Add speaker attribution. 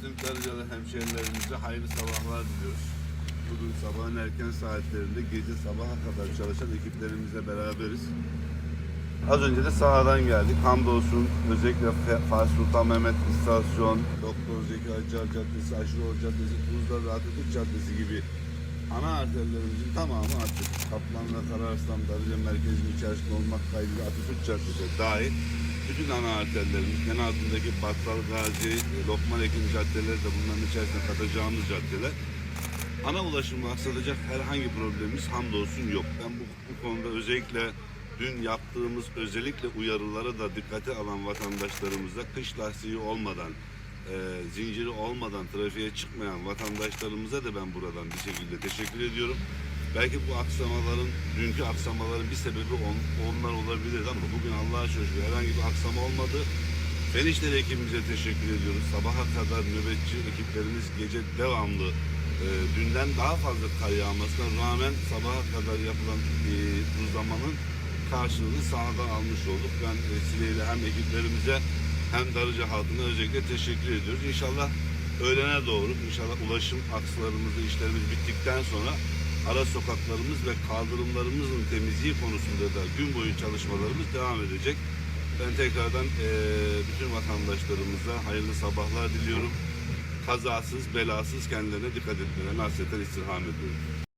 Speaker 1: tüm Darıcalı hemşehrilerimize hayırlı sabahlar diliyoruz. Bugün sabahın erken saatlerinde gece sabaha kadar çalışan ekiplerimizle beraberiz. Az önce de sahadan geldik. Hamdolsun özellikle Fatih Sultan Mehmet İstasyon, Doktor Zeki Acar Caddesi, Aşıroğlu Caddesi, Tuzla ve Atatürk Caddesi gibi ana arterlerimizin tamamı açık. Kaplan ve Kararslan, Darıca merkezinin içerisinde olmak kaydıyla Atatürk Caddesi dahil bütün ana arterlerimiz, altındaki Battal Gazi, Lokman Ekim caddeleri de bunların içerisinde katacağımız caddeler. Ana ulaşımı aksadacak herhangi problemimiz hamdolsun yok. Ben bu, bu konuda özellikle dün yaptığımız özellikle uyarılara da dikkate alan vatandaşlarımıza kış lastiği olmadan, e, zinciri olmadan trafiğe çıkmayan vatandaşlarımıza da ben buradan bir şekilde teşekkür ediyorum. Belki bu aksamaların, dünkü aksamaların bir sebebi on- onlar olabilir ama bugün Allah'a şükür herhangi bir aksama olmadı. Fen İşleri ekibimize teşekkür ediyoruz. Sabaha kadar nöbetçi ekiplerimiz gece devamlı e, dünden daha fazla kar yağmasına rağmen sabaha kadar yapılan e, uzamanın karşılığını sahadan almış olduk. Ben vesileyle hem ekiplerimize hem Darıca halkına özellikle teşekkür ediyoruz. İnşallah öğlene doğru inşallah ulaşım akslarımız, işlerimiz bittikten sonra ara sokaklarımız ve kaldırımlarımızın temizliği konusunda da gün boyu çalışmalarımız devam edecek. Ben tekrardan eee, bütün vatandaşlarımıza hayırlı sabahlar diliyorum. Kazasız, belasız kendilerine dikkat etmelerine hasreten istirham ediyorum.